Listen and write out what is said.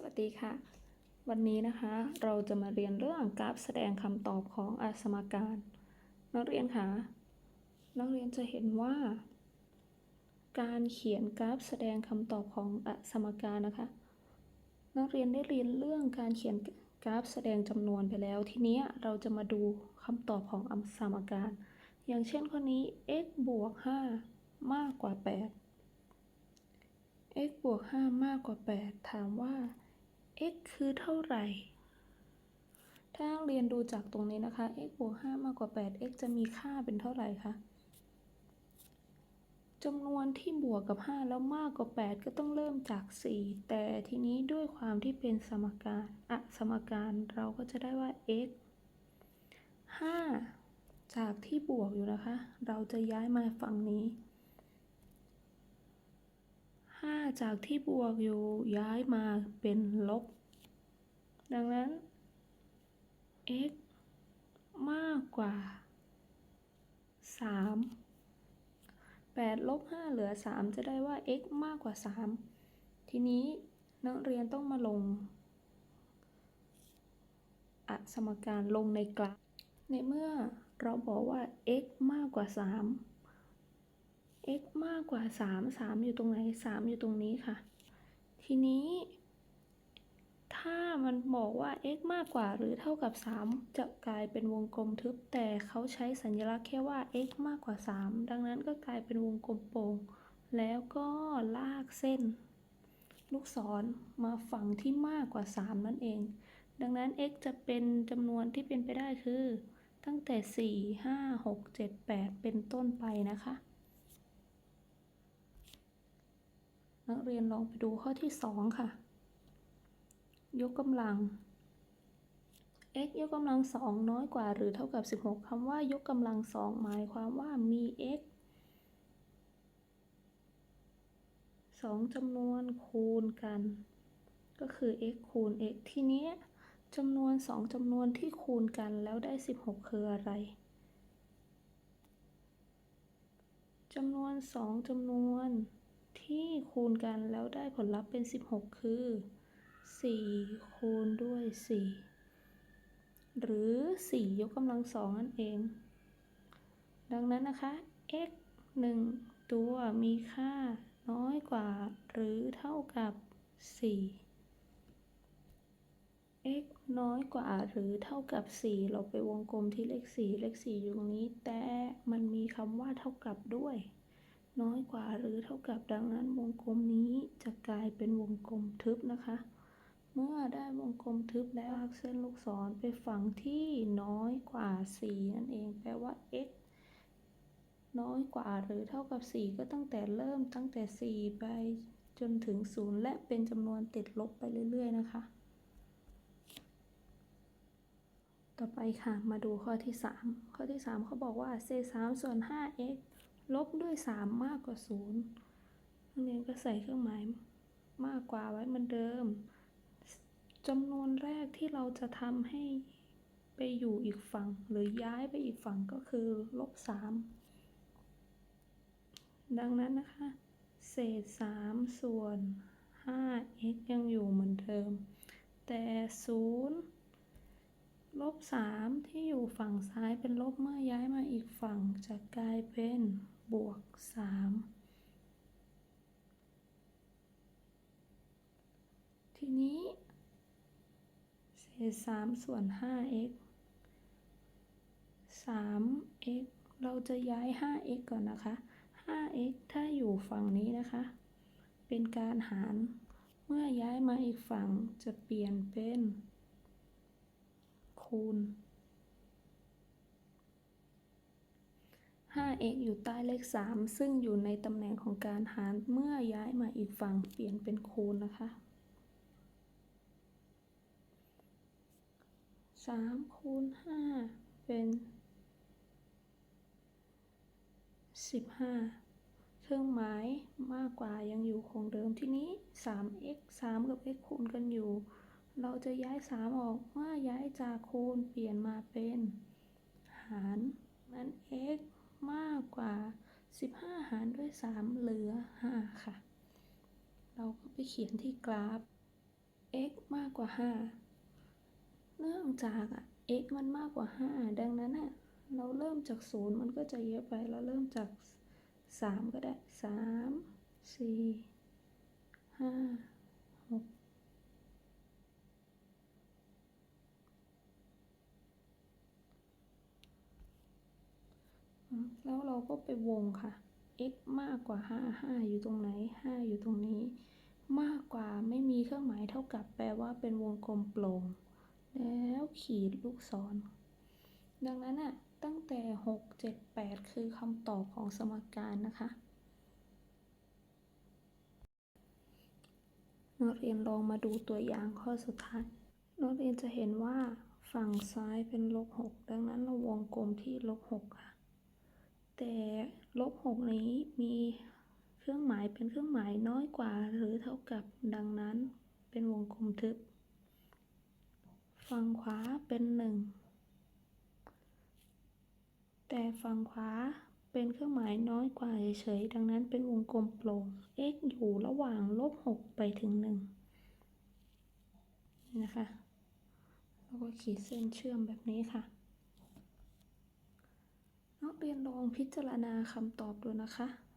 สวัสดีค่ะ วันนี้นะคะเราจะมาเรียนเรื่องกราฟแสดงคำตอบของอสมการ นักเรียนคะนักเรียนจะเห็นว่า การเขียนกราฟแสดงคำตอบของอสมการนะคะ นักเรียนได้เรียนเรื่องการเขียนกราฟแสดงจำนวนไปแล้ว ทีนี้เราจะมาดูคำตอบของอสมการ อย่างเช่นข้อนี้ x บวก 5 มากกว่า 8 x บวก 5 มากกว่า 8 ถามว่า x คือเท่าไหร่ ถ้าเรียนดูจากตรงนี้นะคะ x บวก5มากกว่า 8 x จะมีค่าเป็นเท่าไหร่คะจำนวนที่บวกกับ 5 แล้วมากกว่า 8 ก็ต้องเริ่มจาก 4 แต่ทีนี้ด้วยความที่เป็นสมการอะสมการเราก็จะได้ว่า x 5 จากที่บวกอยู่นะคะ เราจะย้ายมาฝั่งนี้ 5 จากที่บวกอยู่ย้ายมาเป็นลบ ดังนั้น x มากกว่า 3 8ลบ5เหลือ 3 จะได้ว่า x มากกว่า 3 ทีนี้นักเรียนต้องมาลงอสมการลงในกราฟในเมื่อเราบอกว่า x มากกว่า 3 x มากกว่า 3 3 อยู่ตรงไหน 3 อยู่ตรงนี้ค่ะ ทีนี้ ถ้ามันบอกว่า x มากกว่าหรือเท่ากับ 3 จะกลายเป็นวงกลมทึบ แต่เขาใช้สัญลักษณ์แค่ว่า x มากกว่า 3 ดังนั้นก็กลายเป็นวงกลมโป่ง แล้วก็ลากเส้น ลูกศรมาฝั่งที่มากกว่า 3 นั่นเอง ดังนั้น x จะเป็นจำนวนที่เป็นไปได้คือ ตั้งแต่ 4 5 6 7 8 เป็นต้นไปนะคะ นักเรียนลองไปดูข้อที่2ค่ะ ยกกำลัง x ยกกำลัง2น้อยกว่าหรือเท่ากับ 16คำว่ายกกำลัง2หมายความว่ามี x 2จำนวนคูณกัน ก็คือ x คูณ x ทีนี้จำนวน2จำนวนที่คูณกันแล้วได้ 16 คืออะไรจำนวน2จำนวน ที่คูณกันแล้วได้ผลลัพธ์เป็น 16 คือ 4 คูณด้วย 4 หรือ 4 ยกกำลังสองนั่นเอง ดังนั้นนะคะ x 1 ตัวมีค่าน้อยกว่าหรือเท่ากับ 4 x น้อยกว่าหรือเท่ากับ 4 เราไปวงกลมที่เลข 4 เลข 4 อยู่ตรงนี้ แต่มันมีคำว่าเท่ากับด้วย น้อยกว่าหรือเท่ากับดังนั้นวงกลมนี้จะกลายเป็นวงกลมทึบนะคะ เมื่อได้วงกลมทึบแล้วลากเส้นลูกศรไปฝั่งที่น้อยกว่า 4 นั่นเองแปลว่า x น้อยกว่าหรือเท่ากับ 4 ก็ตั้งแต่เริ่มตั้งแต่ 4 ไปจนถึง 0 และเป็นจำนวนติดลบไปเรื่อย ๆ นะคะ ต่อไปค่ะ มาดูข้อที่ 3 ข้อที่ 3 เขาบอกว่าเศษ3ส่วน 5x ลบด้วย 3 มากกว่า0นักเรียนก็ใส่เครื่องหมายมากกว่าไว้เหมือนเดิมจำนวนแรกที่เราจะทำให้ไปอยู่อีกฝั่ง หรือย้ายไปอีกฝั่งก็คือลบ3ดังนั้นนะคะ เศษ 3 ส่วน 5x ยังอยู่เหมือนเดิม แต่ 0 ลบ 3 ที่อยู่ฝั่งซ้ายเป็นลบเมื่อย้ายมา อีกฝั่งจะกลายเป็นบวก 3 ทีนี้เศษ3ส่วน 5x 3x เราจะย้าย 5x ก่อนนะคะ 5x ถ้าอยู่ฝั่งนี้นะคะ เป็นการหาร เมื่อย้ายมาอีกฝั่งจะเปลี่ยนเป็นคูณ 5x อยู่ใต้เลข 3 ซึ่งอยู่ในตำแหน่งของการหารเมื่อย้ายมาอีกฝั่งเปลี่ยนเป็นคูณนะคะ 3 คูณ 5 เป็น 15 เครื่องหมายมากกว่ายังอยู่คงเดิมที่นี้ 3x 3 กับ x คูณกันอยู่ เราจะย้าย 3 ออกเมื่อย้ายจากคูณเปลี่ยนมาเป็น หารนั้น x กว่า 15 หารด้วย 3 เหลือ 5 ค่ะ เราก็ไปเขียนที่กราฟ x มากกว่า 5 เนื่องจากอะ x มันมากกว่า 5 ดังนั้นอะเราเริ่มจาก 0 มันก็จะเยอะไป เราเริ่มจาก 3 ก็ได้ 3 4 5 6 แล้วเราก็ไปวงค่ะ x มากกว่า 5 5 อยู่ตรงไหน 5 อยู่ตรงนี้ มากกว่าไม่มีเครื่องหมายเท่ากับแปลว่าเป็นวงกลมโปร่ง แล้วขีดลูกศร ดังนั้นอะตั้งแต่ 6 7 8 คือคำตอบของสมการนะคะนักเรียนลองมาดูตัวอย่างข้อสุดท้ายนักเรียนจะเห็นว่าฝั่งซ้ายเป็นลบ 6 ดังนั้นเราวงกลมที่ลบ 6 ค่ะ แต่ลบ6นี้มีเครื่องหมายเป็นเครื่องหมายน้อยกว่าหรือเท่ากับดังนั้นเป็นวงกลมทึบ ฝั่งขวาเป็น 1 แต่ฝั่งขวาเป็นเครื่องหมายน้อยกว่าเฉยๆดังนั้นเป็นวงกลมโปร่ง x อยู่ระหว่างลบ6ไปถึง1นี่นะคะแล้วก็ขีดเส้นเชื่อมแบบนี้ค่ะ เรียนลองพิจารณาคำตอบดูนะคะ